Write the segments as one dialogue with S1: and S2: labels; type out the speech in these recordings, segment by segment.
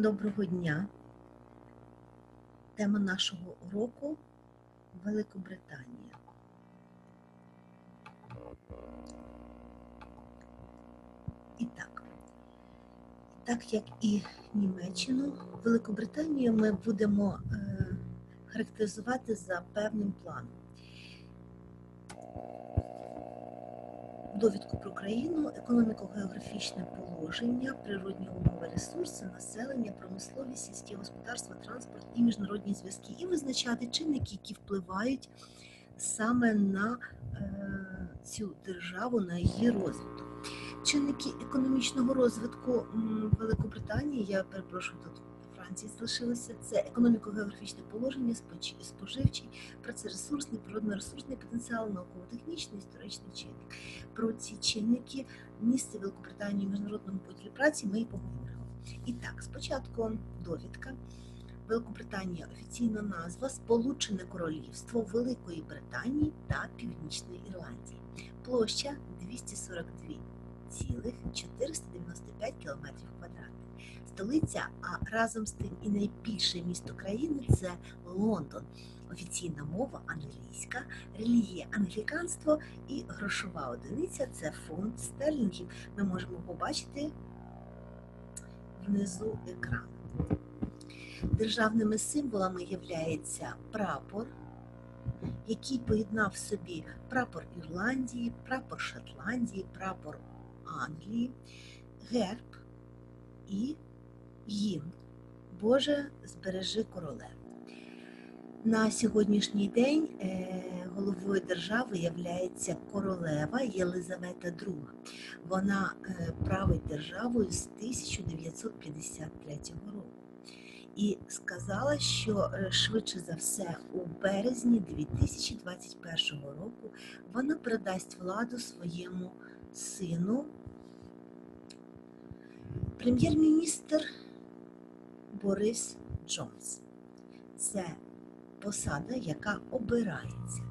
S1: Доброго дня. Тема нашого уроку Великобританія. І так, так як і Німеччину, Великобританію ми будемо е, характеризувати за певним планом. Довідку про країну, економіко-географічне положення, природні умови, ресурси, населення, промисловість, сільське господарство, транспорт і міжнародні зв'язки, і визначати чинники, які впливають саме на е, цю державу, на її розвиток. Чинники економічного розвитку Великобританії, я перепрошую тут. Франції залишилося це економіко-географічне положення, споживчий, працересурсний, природно-ресурсний потенціал, науково-технічний, історичний чинник. Про ці чинники місце Великобританії в міжнародному поділі праці ми і поговоримо. І так, спочатку довідка. Великобританія офіційна назва Сполучене Королівство Великої Британії та Північної Ірландії. Площа 242,495 км квадратних. Столиця, а разом з тим і найбільше місто країни це Лондон. Офіційна мова англійська, релігія англіканство і грошова одиниця це фунт стерлінгів. Ми можемо побачити внизу екрану. Державними символами являється прапор, який поєднав в собі прапор Ірландії, прапор Шотландії, прапор Англії, герб і гімн. Боже, збережи королеву. На сьогоднішній день е, головою держави являється королева Єлизавета II. Вона е, править державою з 1953 року. І сказала, що е, швидше за все у березні 2021 року вона передасть владу своєму сину, прем'єр-міністр Борис Джонс. Це посада, яка обирається.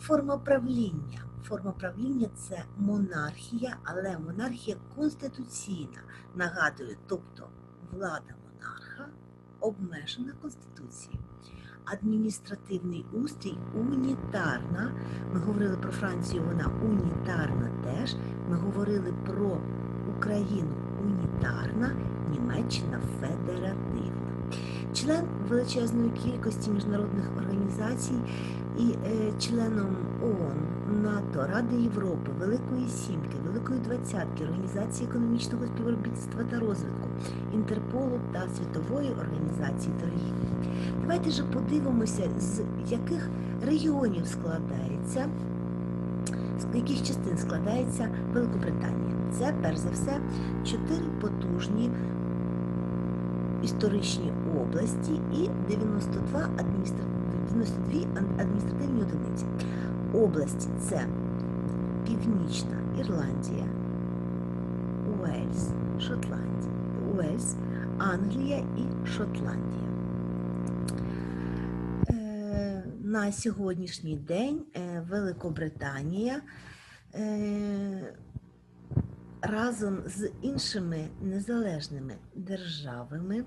S1: Форма правління. Форма правління це монархія, але монархія конституційна. Нагадую, тобто влада монарха обмежена Конституцією. Адміністративний устрій унітарна. Ми говорили про Францію, вона унітарна теж. Ми говорили про Україну унітарна, Німеччина федеративна. Член величезної кількості міжнародних організацій і е, членом ООН, НАТО, Ради Європи, Великої Сімки, Великої Двадцятки, Організації економічного співробітництва та розвитку, Інтерполу та Світової організації торгівлі. Давайте же подивимося, з яких регіонів складається, яких частин складається Великобританія. Це, перш за все, чотири потужні історичні області і 92 адміністративні одиниці. Області це Північна Ірландія, Уельс, Шотландія, Уельс, Англія і Шотландія. Е, На сьогоднішній день е, Великобританія е, разом з іншими незалежними державами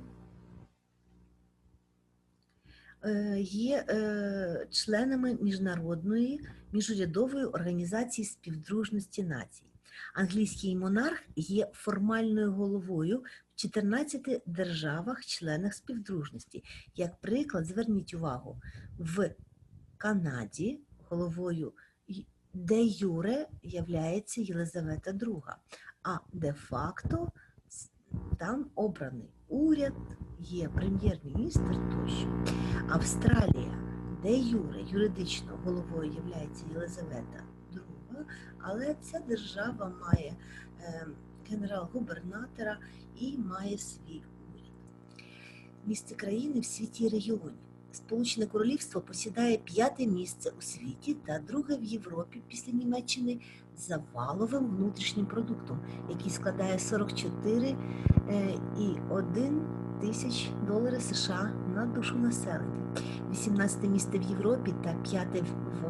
S1: е, є е, членами міжнародної міжурядової організації співдружності націй. Англійський монарх є формальною головою в 14 державах-членах співдружності. Як приклад, зверніть увагу, в Канаді головою де Юре являється Єлизавета II, а де-факто там обраний уряд, є прем'єр-міністр тощо. Австралія, де Юре юридично головою являється Єлизавета II, але ця держава має е, генерал-губернатора і має свій уряд. Місце країни в світі і регіоні. Сполучене Королівство посідає п'яте місце у світі та друге в Європі після Німеччини за валовим внутрішнім продуктом, який складає 44,1 тисяч доларів США на душу населення. 18 місце в Європі та п'яте в, в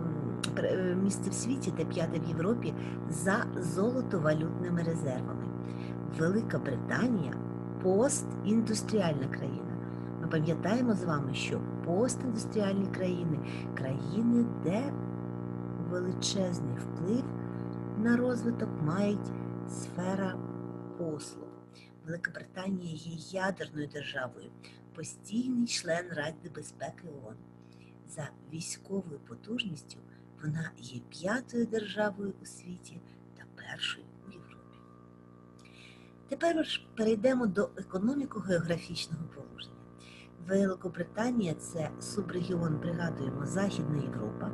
S1: е, місце в світі та п'яте в Європі за золотовалютними резервами. Велика Британія постіндустріальна країна. Ми пам'ятаємо з вами, що постіндустріальні країни країни, де величезний вплив на розвиток мають сфера послуг. Велика Британія є ядерною державою, постійний член Ради безпеки ООН. За військовою потужністю вона є п'ятою державою у світі та першою у Європі. Тепер ж перейдемо до економіко-географічного положення. Великобританія це субрегіон, пригадуємо, Західна Європа,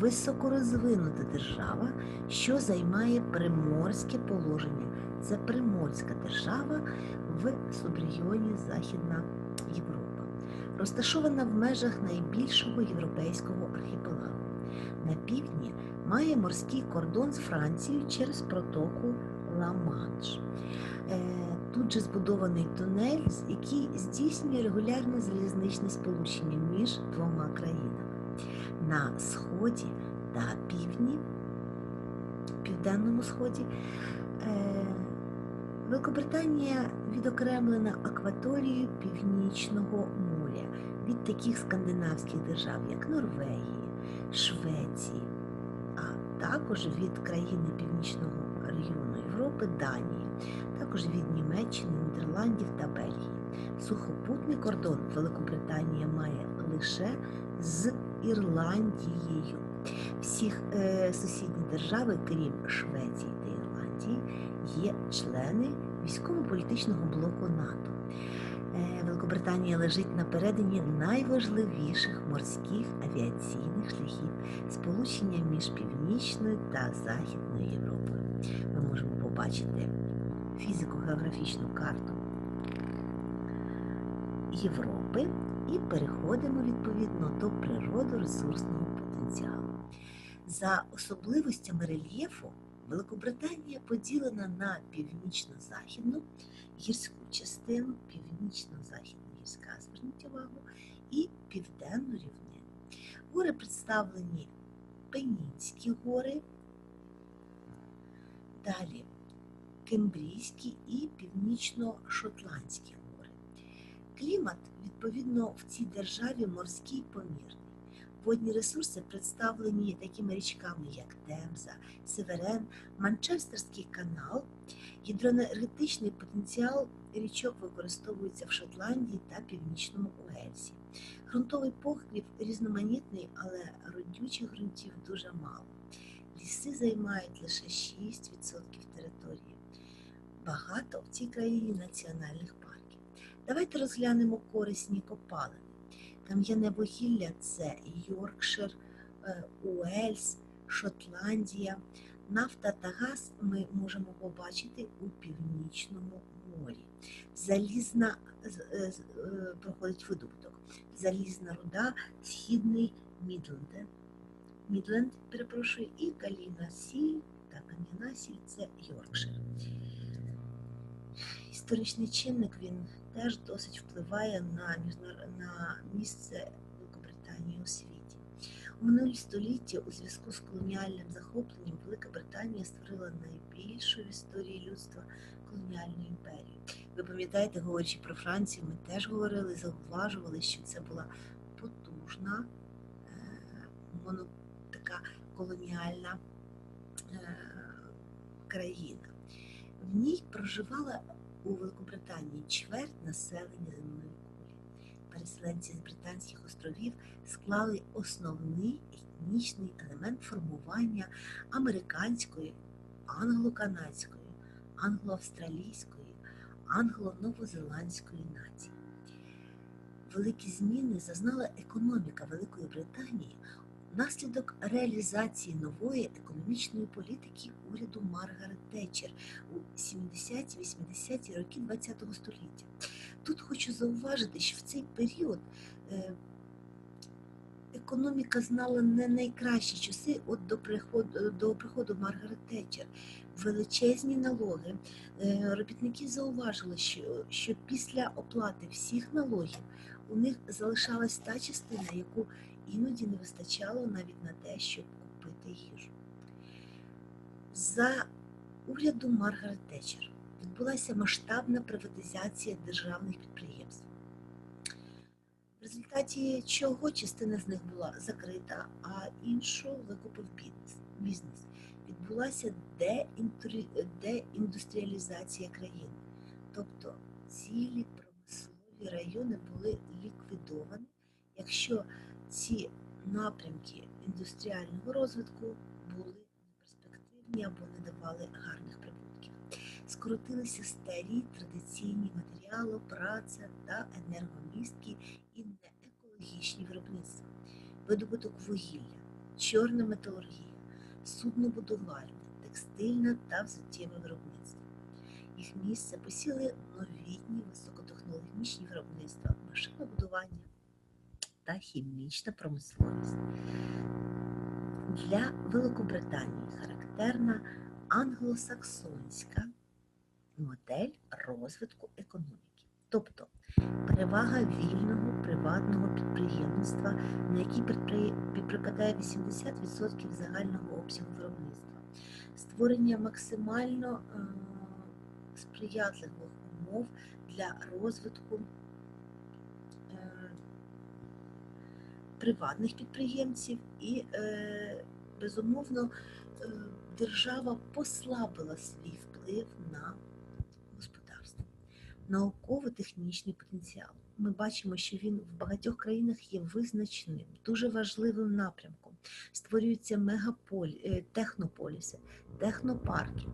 S1: високорозвинута держава, що займає приморське положення. Це приморська держава в субрегіоні Західна Європа, розташована в межах найбільшого європейського архіпелагу. На півдні має морський кордон з Францією через протоку Ла-Манш. Е, Тут же збудований тунель, який здійснює регулярне залізничне сполучення між двома країнами. На сході та півдні, південному сході, е, Великобританія відокремлена акваторією Північного моря від таких скандинавських держав, як Норвегії, Швеції, а також від країни Північного регіону Європи Данії, також від Німеччини, Нідерландів та Бельгії. Сухопутний кордон Великобританія має лише з Ірландією. Всіх е, сусідні держави, крім Швеції та Ірландії, є члени військово-політичного блоку НАТО. Великобританія лежить на передині найважливіших морських авіаційних шляхів сполучення між Північною та Західною Європою. Ми можемо побачити фізико-географічну карту Європи і переходимо відповідно до природоресурсного потенціалу. За особливостями рельєфу Великобританія поділена на північно-західну гірську частину, північно-західна гірська, зверніть увагу, і південну рівнину. Гори представлені Пенінські гори, далі Кембрійські і північно-шотландські гори. Клімат, відповідно, в цій державі морський помірний. Водні ресурси представлені такими річками, як Темза, Северен, Манчестерський канал. Гідроенергетичний потенціал річок використовується в Шотландії та Північному Уельсі. Грунтовий покрив різноманітний, але родючих ґрунтів дуже мало. Ліси займають лише 6% території. Багато в цій країні національних парків. Давайте розглянемо корисні копалини. Кам'яне вугілля це Йоркшир, е, Уельс, Шотландія. Нафта та газ ми можемо побачити у північному морі. Залізна е, е, проходить видобуток. Залізна руда, східний Мідленд. Мідленд, перепрошую, і каліна сіль та кам'яна сіль це Йоркшир. Історичний чинник він теж досить впливає на, на місце Великобританії у світі. У минулі століття у зв'язку з колоніальним захопленням Велика Британія створила найбільшу в історії людства колоніальну імперію. Ви пам'ятаєте, говорячи про Францію, ми теж говорили, зауважували, що це була потужна е, моно, така колоніальна е, країна. В ній проживала у Великобританії чверть населення земної кулі. Переселенці з Британських островів склали основний етнічний елемент формування американської, англо-канадської, англо-австралійської, англо-новозеландської нації. Великі зміни зазнала економіка Великої Британії внаслідок реалізації нової економічної політики уряду Маргарет Тетчер у 70-80-ті роки ХХ століття. Тут хочу зауважити, що в цей період е, економіка знала не найкращі часи от до приходу, до приходу Маргарет Тетчер. Величезні налоги. Е, Робітники зауважили, що, що після оплати всіх налогів у них залишалась та частина, яку іноді не вистачало навіть на те, щоб купити їжу. За уряду Маргарет Тетчер відбулася масштабна приватизація державних підприємств. В результаті чого частина з них була закрита, а іншу викупив бізнес. Відбулася деіндустріалізація країни. Тобто цілі промислові райони були ліквідовані, якщо ці напрямки індустріального розвитку були неперспективні або не давали гарних прибутків. Скоротилися старі традиційні матеріали, праця та енергомісткі і неекологічні виробництва, видобуток вугілля, чорна металургія, суднобудувальне, текстильне та взуттєве виробництво. Їх місце посіли новітні високотехнологічні виробництва, машинобудування та хімічна промисловість. Для Великобританії характерна англосаксонська модель розвитку економіки, тобто перевага вільного приватного підприємництва, на підпри- припадає 80% загального обсягу виробництва, створення максимально е, сприятливих умов для розвитку е, приватних підприємців і, е, безумовно, е, держава послабила свій вплив на господарство. Науково-технічний потенціал. Ми бачимо, що він в багатьох країнах є визначним, дуже важливим напрямком. Створюються мегаполі, е, технополіси, технопарки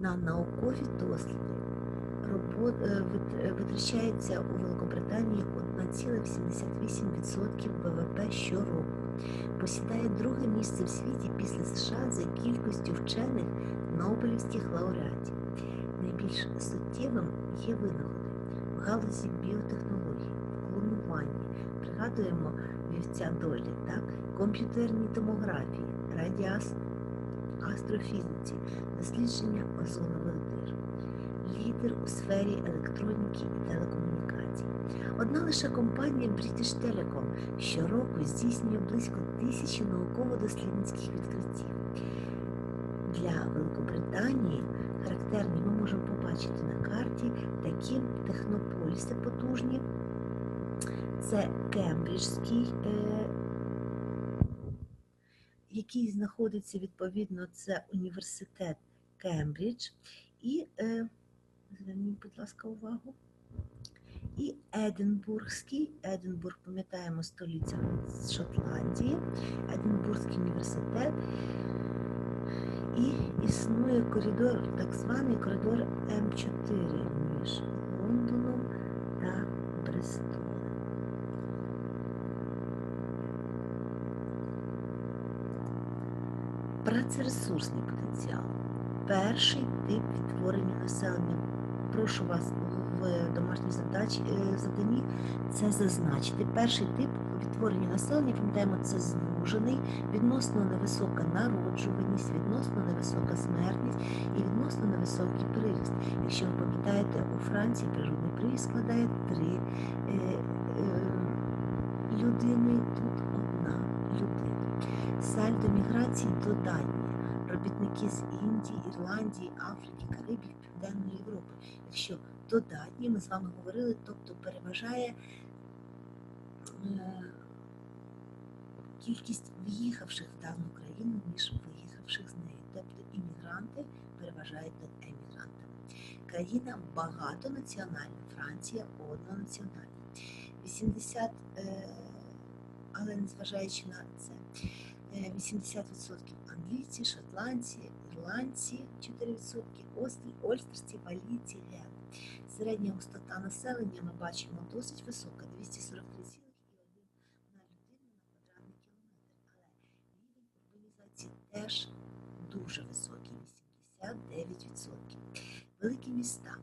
S1: на наукові досліди. Витрачається у Великобританії 1,78% ВВП щороку. Посідає друге місце в світі після США за кількістю вчених Нобелівських лауреатів. Найбільш суттєвим є винаходи в галузі біотехнології, клонування. Пригадуємо вівця долі, так? комп'ютерній томографії, радіас, астрофізиці, дослідження озонових. Лідер у сфері електроніки і телекомунікацій. Одна лише компанія British Telecom щороку здійснює близько тисячі науково-дослідницьких відкриттів. Для Великобританії характерні ми можемо побачити на карті такі технополіси потужні. Це Кембриджський, е, який знаходиться відповідно, це університет Кембридж. І е, зверніть, будь ласка, увагу. І Единбургський, Единбург, пам'ятаємо, столиця Шотландії, Единбурзький університет. І існує коридор, так званий коридор М4 між Лондоном та Брестолом. Працересурсний потенціал. Перший тип відтворення населення. Прошу вас в домашній задачі е, заданні це зазначити. Перший тип відтворення населення, пам'ятаємо, це звужений, відносно невисока народжуваність, відносно невисока смертність і відносно невисокий приріст. Якщо ви пам'ятаєте, у Франції природний приріст складає три е, е, людини, тут одна людина. Сальдо міграції додатнє. Робітники з Індії, Ірландії, Африки, Карибів, Південної Європи. Якщо додатні, ми з вами говорили, тобто переважає е, кількість в'їхавших в дану країну, ніж виїхавших з неї. Тобто іммігранти переважають над емігрантами. Країна багатонаціональна, Франція однонаціональна. 80, е, але незважаючи на це, е, 80% англійці, шотландці, ірландці 4%, острі, ольстерці, валійці, гели. Середня густота населення ми бачимо досить висока 243,1 на людину на квадратний кілометр. Але рівень урбанізації теж дуже високий 89%. Великі міста.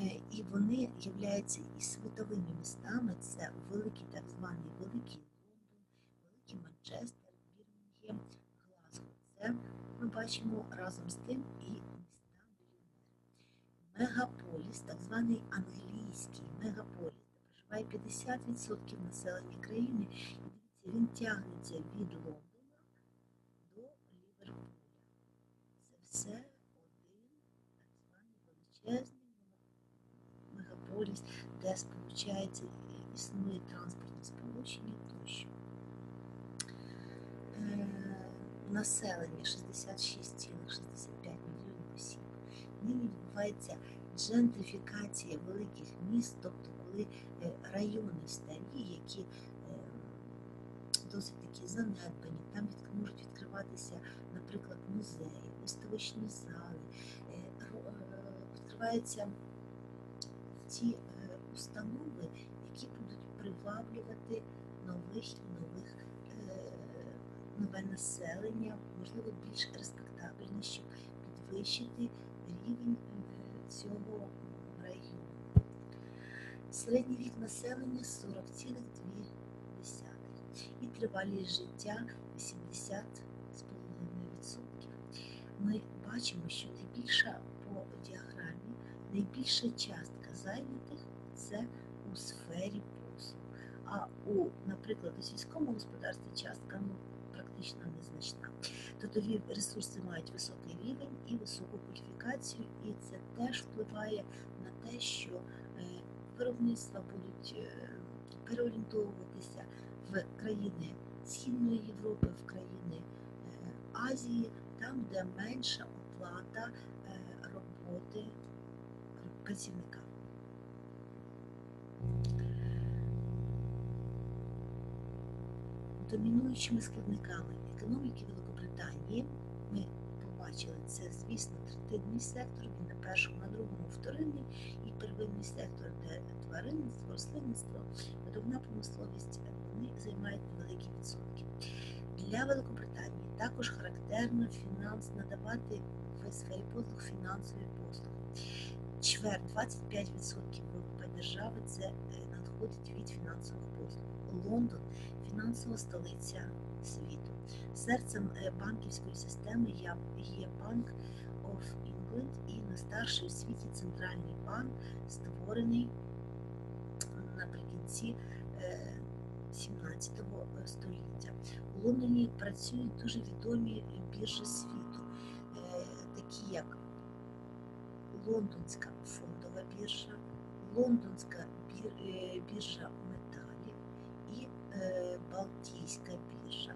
S1: Е, І вони являються і світовими містами. Це великий так званий Великий Лондон, Великий Манчестер, Бірмінгем, Глазго. Ми бачимо разом з тим і міста мільйонери. Мегаполіс, так званий англійський мегаполіс, де проживає 50% населення країни. І дивіться, він тягнеться від Лондона до Ліверпуля. Це все один так званий величезний метрополіс, де сполучається, е, існує транспортне сполучення тощо. Населення 66,65 мільйонів осіб. Нині відбувається джентрифікація великих міст, тобто коли е, райони старі, які е, досить такі занедбані, там можуть відкриватися, наприклад, музеї, виставочні зали, е, відкриваються ті установи, які будуть приваблювати нових і нових нове населення, можливо, більш респектабельне, щоб підвищити рівень е, цього району. Середній вік населення 40,2 і тривалість життя 80,5%. Ми бачимо, що найбільша по діаграмі, найбільша частка зайнятих це у сфері послуг. А у, наприклад, у сільському господарстві частка ну, практично незначна. Трудові ресурси мають високий рівень і високу кваліфікацію, і це теж впливає на те, що е, виробництва будуть е, переорієнтовуватися в країни Східної Європи, в країни е, Азії, там, де менша оплата роботи працівника. Домінуючими складниками економіки Великобританії ми побачили це, звісно, третинний сектор, він на першому, на другому вторинний і первинний сектор, де тваринництво, рослинництво, видобна промисловість вони займають невеликі відсотки. Для Великобританії також характерно фінанс надавати в сфері послуг фінансові послуги. Чверть 25% ВВП держави це е, надходить від фінансових послуг. Лондон фінансова столиця світу. Серцем е, банківської системи є Банк of England і найстарший у світі центральний банк, створений наприкінці е, 17 століття. У Лондоні працюють дуже відомі біржі світу, е, такі як Лондонська фондова біржа, Лондонська бір- е, біржа металів і е, Балтійська біржа.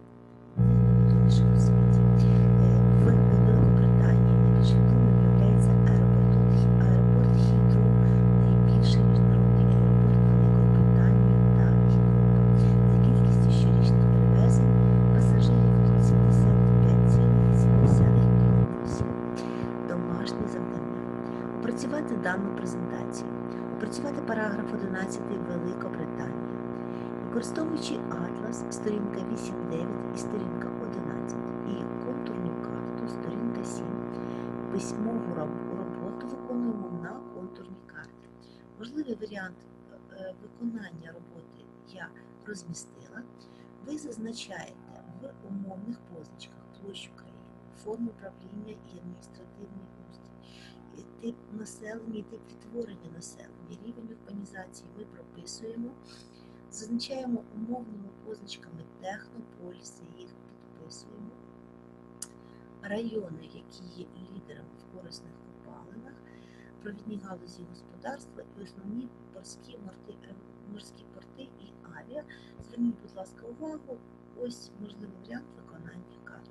S1: Опрацювати дану презентацію. Опрацювати параграф 11 Великобританії. Використовуючи атлас, сторінка 8.9 і сторінка 11 і контурну карту, сторінка 7. Письмову роботу виконуємо на контурній карті. Можливий варіант е, виконання роботи я розмістила. Ви зазначаєте в умовних позначках площу країни, форму правління і адміністративний устрій, тип населення тип відтворення населення, рівень урбанізації ми прописуємо. Зазначаємо умовними позначками технополіси, їх підписуємо. Райони, які є лідерами в корисних копалинах, провідні галузі господарства і основні морські, морти, е, морські порти і авіа. Зверніть, будь ласка, увагу, ось можливий варіант виконання карти.